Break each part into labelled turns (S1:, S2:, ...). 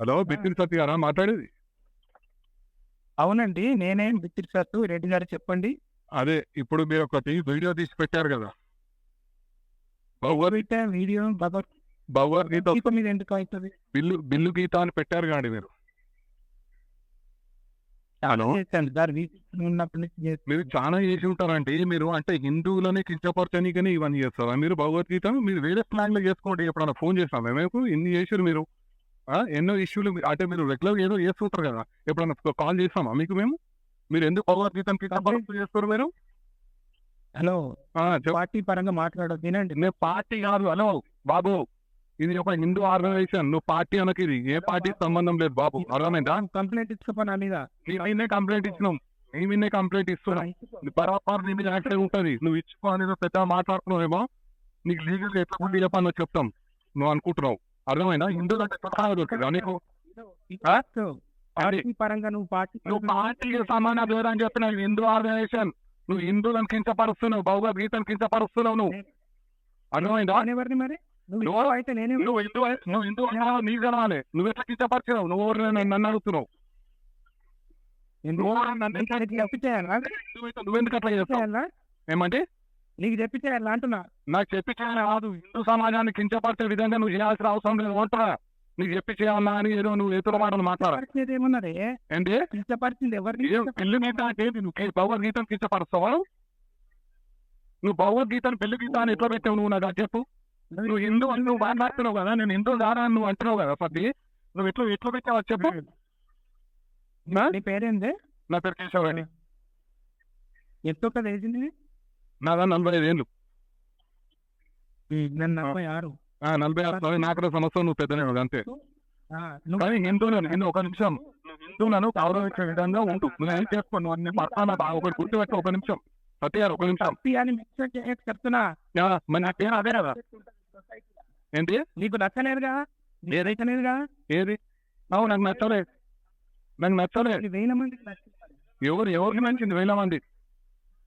S1: Hello Bithiri సత్య గారా మాట్లాడేది?
S2: అవునండి నేనే బిత్తిరి సార్ రెడ్డి గారు చెప్పండి.
S1: అదే ఇప్పుడు మీరు ఒకటి వీడియో తీసి పెట్టారు కదా.
S2: పెట్టే వీడియో భగవత్
S1: భగవద్గీత
S2: గీత మీద ఎందుకు అవుతుంది?
S1: బిల్లు బిల్లు గీత అని పెట్టారు కాండి మీరు. హలో. మీరు చాలా చేసి ఉంటారంటే మీరు అంటే హిందువులని కించపరచనీకని ఇవన్నీ చేస్తారా? మీరు భగవద్గీత మీరు వేరే స్లాంగ్లో చేసుకోండి ఎప్పుడైనా ఫోన్ చేస్తాం మేము ఇన్ని చేసారు మీరు? ఎన్నో ఇష్యూలు అంటే మీరు రెగ్యులర్ ఏదో చేస్తుంటారు కదా? ఎప్పుడైనా కాల్ చేస్తామా మీకు మేము? మీరు ఎందుకు భగవద్గీతను కించపరుస్తూ చేస్తారు మీరు?
S2: హలో పార్టీ పరంగా మాట్లాడదు వినండి.
S1: నేను పార్టీ కాదు హలో బాబు. ఇది ఒక హిందూ ఆర్గనైజేషన్ నువ్వు పార్టీ అనకి ఇది. ఏ పార్టీ సంబంధం లేదు బాబు. అర్థమైందా?
S2: కంప్లైంట్ నా మీద.
S1: నేనే కంప్లైంట్ ఇచ్చినాం. నీ మీదే కంప్లైంట్ ఇస్తున్నాం. బరాబర్ నీ మీద యాక్షన్ ఉంటుంది. నువ్వు ఇచ్చుకో అనేది పెద్ద మాట్లాడుతున్నావేమో. నీకు లీగల్ ఎట్లా ఉండి చెప్పాలో చెప్తాం. నువ్వు అనుకుంటున్నావు. అర్థమైనా హిందువులు అంటే కొత్తగా దొరికిందా నీకు ఆ?
S2: పార్టీ పరంగా నువ్వు పార్టీ
S1: నువ్వు పార్టీకి సమాన దూరం అని చెప్పిన హిందూ ఆర్గనైజేషన్ నువ్వు హిందువులను కించపరుస్తున్నావు భగవద్గీతను కించపరుస్తున్నావు నువ్వు అర్థమైందా
S2: ఎవరిని మరి నువ్వు అయితే నేనే
S1: నువ్వు హిందూ నువ్వు హిందూ? నీకు తెలవాలి నువ్వు ఎట్లా కించపరిచినావు నువ్వు ఎవరు నన్ను అడుగుతున్నావు
S2: ఎందుకు?
S1: నువ్వు నువ్వెందుకు అట్లా చేస్తావు? ఏమంటే
S2: నీకు చెప్పి చేయాలా అంటున్నా.
S1: నాకు చెప్పి చేయాలి కాదు. హిందూ సమాజాన్ని కించపరిచే విధంగా నువ్వు చేయాల్సిన అవసరం లేదు. అంటా నీకు చెప్పి చేయాలా అని ఏదో నువ్వు ఎదురు మాటలు మాట్లాడ
S2: పరిస్థితి ఏమన్నది
S1: ఏంటి?
S2: ఇష్టపరిచింది ఎవరిని
S1: పెళ్ళి గీత అంటే? నువ్వు. భగవద్గీతను కించపరుస్తావా? నువ్వు భగవద్గీతను పెళ్ళి గీత అని ఎట్లా పెట్టావు నువ్వు? నాకు చెప్పు. నువ్వు హిందూ అని నువ్వు మాట్లాడుతున్నావు కదా. నేను హిందూ దారా అని నువ్వు అంటున్నావు కదా పది నువ్వు ఎట్లా ఎట్లా పెట్టావు చెప్పు. నా?
S2: నీ పేరేంది?
S1: నా పేరు కేశవ్ రెడ్డి
S2: ఎంత వేసింది
S1: నాదా నలభై ఐదు ఏళ్ళు.
S2: నేను నలభై ఆరు.
S1: ఆ, నలభై ఆరు. నాలుగు సంవత్సరం నువ్వు పెద్దనే అంతే. కానీ హిందువులను నేను ఒక నిమిషం. హిందువులను గౌరవించే విధంగా ఉండు. నువ్వు ఏం చేసుకో నువ్వు అన్ని బాగా ఒకటి గుర్తుపెట్టు ఒక నిమిషం. సత్యారు ఒక నిమిషం.
S2: చెప్తున్నా.
S1: మరి నా పేరు అదే కదా? ఏంటి?
S2: నీకు నచ్చలేదుగా? నీకు నచ్చలేదుగా?
S1: ఏది? అవు నాకు నచ్చలే నాకు నచ్చలే
S2: ఇది వేల నచ్చింది.
S1: ఎవరు ఎవరికి నచ్చింది వేల మంది.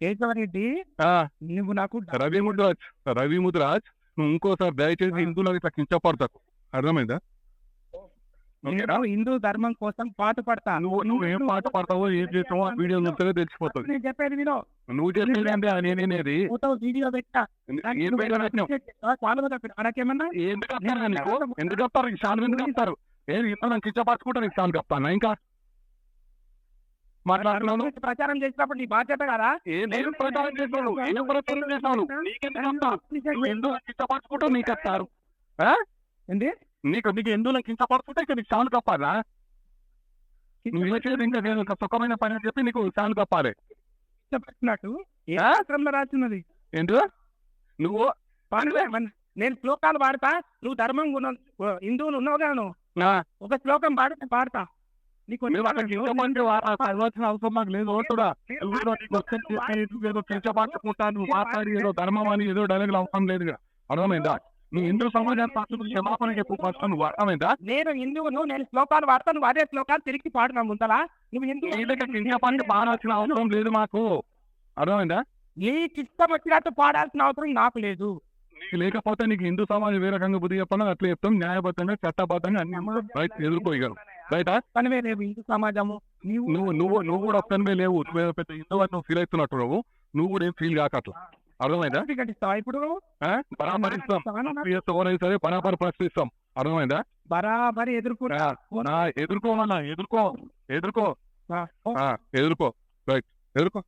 S2: కేశవరెడ్డి నువ్వు నాకు
S1: రవి ముద్రాజ్ రవి ముద్రాజ్ నువ్వు ఇంకోసారి దయచేసి హిందువులకు ఇట్లా కించపడతాకు. అర్థమైందా?
S2: నేను హిందూ ధర్మం కోసం పాట పడతా.
S1: నువ్వు నువ్వు ఏం పాట పడతావో ఏం చేస్తావో ఆ వీడియో చూస్తేనే తెలిసిపోతుంది.
S2: నేను చెప్పేది వినో.
S1: నువ్వు చెప్పేది అంటే నేనేది?
S2: వీడియో పెట్టా.
S1: ఏం పేరు పెట్టినావు
S2: మనకేమన్నా
S1: ఎందుకు చెప్తారు ఎందుకు చెప్తారు? ఈ శానం ఎందుకు చెప్తారు? ఏది ఇతను కించపరచుకుంటా నీకు శానం చెప్తాను. ఇంకా మాట్లాడుతున్నాను
S2: ప్రచారం చేసినప్పుడు నీ బాధ్యత కదా?
S1: నేను ప్రచారం చేస్తాను ఏం ప్రచారం నీకెందుకు నువ్వు ఎందుకు కించపరచుకుంటా నీకు ఆ?
S2: ఏంటి
S1: నీకు నీకు ఎందుకు కించపరచుకుంటే ఇక నీకు శానం కప్పాలా? నువ్వు ఏ చేయదు ఇంకా నేను సుఖమైన పని అని చెప్పి నీకు ఆ?
S2: శాస్త్రంలో రాస్తున్నది
S1: ఏంటి? నువ్వు?
S2: మన- నేను శ్లోకాలు పాడతా. నువ్వు ధర్మం హిందువులు ఉన్నావు కదా నువ్వు ఒక శ్లోకం పాడితే పాడతా. నీకు
S1: చదవాల్సిన అవసరం మాకు లేదు. మాట్లాడి ఏదో ధర్మం అని ఏదో డైలాగులు అవసరం లేదు. అర్థమైందా? నువ్వు హిందూ సమాజాన్ని పట్టుకు క్షమాపణ చెప్పు ఫస్ట్ నువ్వు? అర్థమైందా?
S2: నేను హిందువును నేను శ్లోకాలు పాడతా నువ్వు అదే శ్లోకాలు తిరిగి పాడున్నా ముందలా. నువ్వు హిందూ
S1: కించపరిచి పాడాల్సిన అవసరం లేదు మాకు. అర్థమైందా?
S2: నీకు ఇష్టం వచ్చినట్టు పాడాల్సిన అవసరం నాకు లేదు.
S1: లేకపోతే నీకు హిందూ సమాజం ఏ రకంగా బుద్ధి చెప్పాలో అట్లా చెప్తాం. న్యాయబద్ధంగా చట్టబద్ధంగా అన్ని ఎదుర్కోగలం. రైటా
S2: హిందూ సమాజము నీవు
S1: నువ్వు నువ్వు నువ్వు కూడా ఒక్కనివే లేవు. నువ్వు పెద్ద హిందూ నువ్వు ఫీల్ అవుతున్నట్టు నువ్వు నువ్వు కూడా ఏం ఫీల్ కాక అట్లా. అర్థమైందా?
S2: ప్రకటిస్తావా ఇప్పుడు?
S1: పరామర్శిస్తాం సరే పరాపర ప్రశ్నిస్తాం. అర్థమైందా?
S2: బరాబరి ఎదుర్కొంటా
S1: నా ఎదుర్కోమన్నా ఎదుర్కో ఎదుర్కో. ఎదుర్కో. రైట్. ఎదుర్కో.